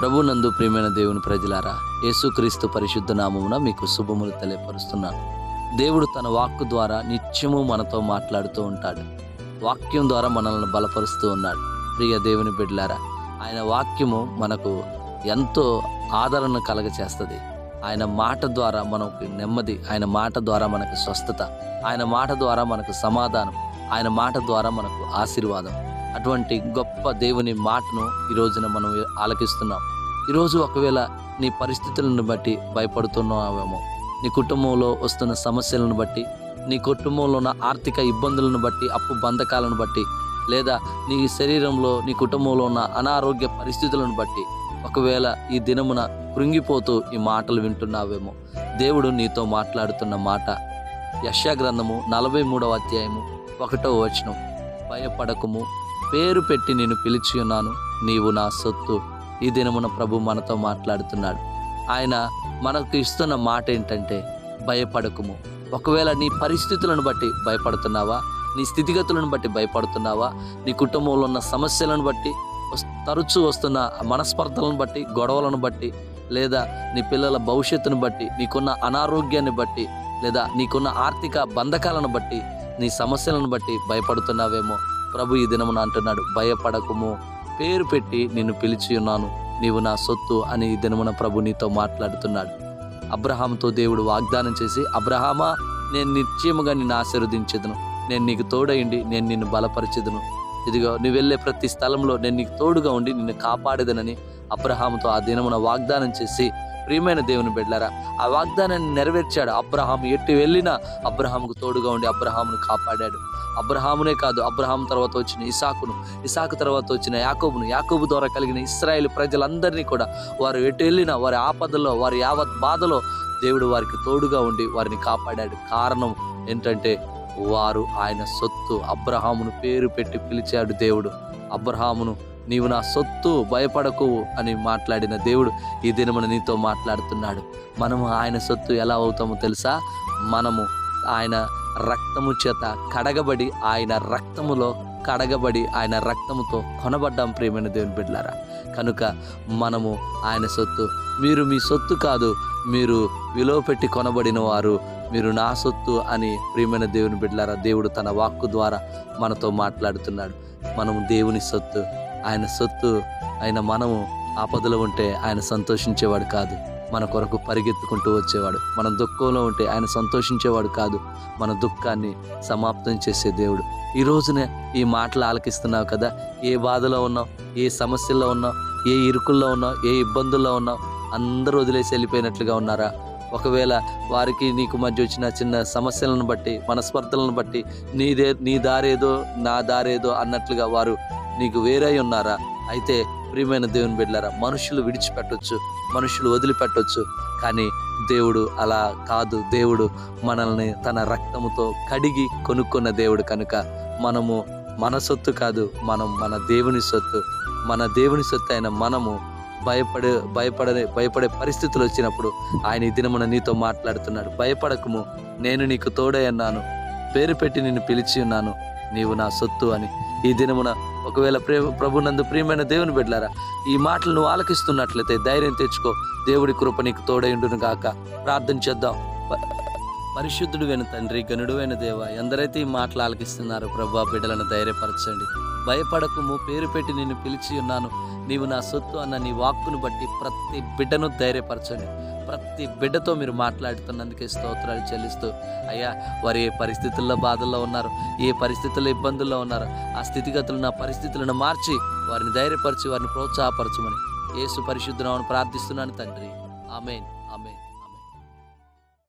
ప్రభు నందు ప్రియమైన దేవుని ప్రజలారా యేసుక్రీస్తు పరిశుద్ధ నామమున మీకు శుభములు తెలియపరుస్తున్నాను. దేవుడు తన వాక్కు ద్వారా నిత్యము మనతో మాట్లాడుతూ ఉంటాడు. వాక్యం ద్వారా మనల్ని బలపరుస్తూ ఉన్నాడు. ప్రియ దేవుని బిడ్డలారా ఆయన వాక్యము మనకు ఎంతో ఆదరణ కలగచేస్తుంది. ఆయన మాట ద్వారా మనకు నెమ్మది ఆయన మాట ద్వారా మనకు స్వస్థత ఆయన మాట ద్వారా మనకు సమాధానం ఆయన మాట ద్వారా మనకు ఆశీర్వాదం. అటువంటి గొప్ప దేవుని మాటను ఈ రోజున మనం ఆలకిస్తున్నాం. ఈరోజు ఒకవేళ నీ పరిస్థితులను బట్టి భయపడుతున్నావేమో నీ కుటుంబంలో వస్తున్న సమస్యలను బట్టి నీ కుటుంబంలో ఉన్న ఆర్థిక ఇబ్బందులను బట్టి అప్పు బంధకాలను బట్టి లేదా నీ శరీరంలో నీ కుటుంబంలో ఉన్న అనారోగ్య పరిస్థితులను బట్టి ఒకవేళ ఈ దినమున కృంగిపోతూ ఈ మాటలు వింటున్నావేమో దేవుడు నీతో మాట్లాడుతున్న మాట యశా గ్రంథము నలభై మూడవ అధ్యాయము ఒకటో వచనం. భయపడకము పేరు పెట్టి నేను పిలిచి ఉన్నాను. నీవు నా సొత్తు. ఈ దినమున ప్రభు మనతో మాట్లాడుతున్నాడు. ఆయన మనకు ఇస్తున్న మాట ఏంటంటే భయపడకము. ఒకవేళ నీ పరిస్థితులను బట్టి భయపడుతున్నావా? నీ స్థితిగతులను బట్టి భయపడుతున్నావా? నీ కుటుంబంలో ఉన్న సమస్యలను బట్టి తరచూ వస్తున్న మనస్పర్ధలను బట్టి గొడవలను బట్టి లేదా నీ పిల్లల భవిష్యత్తును బట్టి నీకున్న అనారోగ్యాన్ని బట్టి లేదా నీకున్న ఆర్థిక బంధకాలను బట్టి నీ సమస్యలను బట్టి భయపడుతున్నావేమో. ప్రభు ఈ దినమున అంటున్నాడు భయపడకము. పేరు పెట్టి నిన్ను పిలిచి ఉన్నాను. నీవు నా సొత్తు అని ఈ దినమున ప్రభు నీతో మాట్లాడుతున్నాడు. అబ్రహాంతో దేవుడు వాగ్దానం చేసి అబ్రహామా నేను నిశ్చయముగా నిన్ను ఆశీర్వదించదును. నేను నీకు తోడయిండి నేను నిన్ను బలపరిచెదను. ఇదిగో నువ్వు వెళ్ళే ప్రతి స్థలంలో నేను నీకు తోడుగా ఉండి నిన్ను కాపాడేదనని అబ్రహాముతో ఆ దినమున వాగ్దానం చేసి ప్రియమైన దేవుని బిడ్డలారా ఆ వాగ్దానాన్ని నెరవేర్చాడు అబ్రహాం ఎట్టి వెళ్ళినా అబ్రహాంకు తోడుగా ఉండి అబ్రహామును కాపాడాడు. అబ్రహామునే కాదు అబ్రహాం తర్వాత వచ్చిన ఇసాకును ఇసాకు తర్వాత వచ్చిన యాకోబును యాకోబు ద్వారా కలిగిన ఇస్రాయేల్ ప్రజలందరినీ కూడా వారు ఎటు వెళ్ళినా వారి ఆపదలో వారి యావత్ బాధలో దేవుడు వారికి తోడుగా ఉండి వారిని కాపాడాడు. కారణం ఏంటంటే వారు ఆయన సొత్తు. అబ్రహామును పేరు పెట్టి పిలిచాడు దేవుడు. అబ్రహామును నీవు నా సొత్తు భయపడకు అని మాట్లాడిన దేవుడు ఈ దినమున నీతో మాట్లాడుతున్నాడు. మనము ఆయన సొత్తు ఎలా అవుతామో తెలుసా? మనము ఆయన రక్తము చేత కడగబడి ఆయన రక్తములో కడగబడి ఆయన రక్తముతో కొనబడ్డాం ప్రియమైన దేవుని బిడ్డలారా. కనుక మనము ఆయన సొత్తు మీరు మీ సొత్తు కాదు మీరు విలువ పెట్టి కొనబడిన వారు మీరు నా సొత్తు అని ప్రియమైన దేవుని బిడ్డలారా దేవుడు తన వాక్కు ద్వారా మనతో మాట్లాడుతున్నాడు. మనము దేవుని సొత్తు ఆయన సొత్తు ఆయన మనము ఆపదలో ఉంటే ఆయన సంతోషించేవాడు కాదు. మన కొరకు పరిగెత్తుకుంటూ వచ్చేవాడు. మనం దుఃఖంలో ఉంటే ఆయన సంతోషించేవాడు కాదు. మన దుఃఖాన్ని సమాప్తం చేసే దేవుడు. ఈ రోజునే ఈ మాటలు ఆలకిస్తున్నావు కదా. ఏ బాధలో ఉన్నావు? ఏ సమస్యల్లో ఉన్నావు? ఏ ఇరుకుల్లో ఉన్నావు? ఏ ఇబ్బందుల్లో ఉన్నావు? అందరూ వదిలేసి వెళ్ళిపోయినట్లుగా ఉన్నారా? ఒకవేళ వారికి నీకు మధ్య వచ్చిన చిన్న సమస్యలను బట్టి మనస్పర్ధలను బట్టి నీదే నీ దారేదో నా దారేదో అన్నట్లుగా వారు నీకు వేరై ఉన్నారా? అయితే ప్రియమైన దేవుని బిడ్డలారా మనుషులు విడిచిపెట్టొచ్చు మనుషులు వదిలిపెట్టొచ్చు కానీ దేవుడు అలా కాదు. దేవుడు మనల్ని తన రక్తముతో కడిగి కొనుక్కున్న దేవుడు కనుక మనము మన సొత్తు కాదు మనం మన దేవుని సొత్తు. మన దేవుని సొత్తు అయిన మనము భయపడే భయపడే భయపడే పరిస్థితులు వచ్చినప్పుడు ఆయన ఈ దినమున నీతో మాట్లాడుతున్నాడు. భయపడకము నేను నీకు తోడై అన్నాను పేరు పెట్టి నిన్ను పిలిచి ఉన్నాను. నీవు నా సొత్తు అని ఈ దినమున ఒకవేళ ప్రేమ ప్రభునందు ప్రియమైన దేవుని బిడ్డలారా ఈ మాటలు నువ్వు ఆలకిస్తున్నట్లయితే ధైర్యం తెచ్చుకో. దేవుడి కృప నీకు తోడైండును గాక. ప్రార్థన చేద్దాం. పరిశుద్ధుడు అయిన తండ్రి గనుడు అయిన దేవ ఎందరైతే ఈ మాటలు ఆలకిస్తున్నారో ప్రభా బిడ్డలను ధైర్యపరచండి. భయపడకుము పేరు పెట్టి నిన్ను పిలిచి ఉన్నాను. నీవు నా సొత్తు అన్న నీ వాక్కును బట్టి ప్రతి బిడ్డను ధైర్యపరచండి. ప్రతి బిడ్డతో మీరు మాట్లాడుతున్నందుకే స్తోత్రాలు చెల్లిస్తూ అయ్యా వారు ఏ పరిస్థితుల్లో బాధల్లో ఉన్నారు ఏ పరిస్థితుల్లో ఇబ్బందుల్లో ఉన్నారు ఆ స్థితిగతులు నా పరిస్థితులను మార్చి వారిని ధైర్యపరిచి వారిని ప్రోత్సాహపరచమని యేసు పరిశుద్ధనామని ప్రార్థిస్తున్నాను తండ్రి. Amen amen.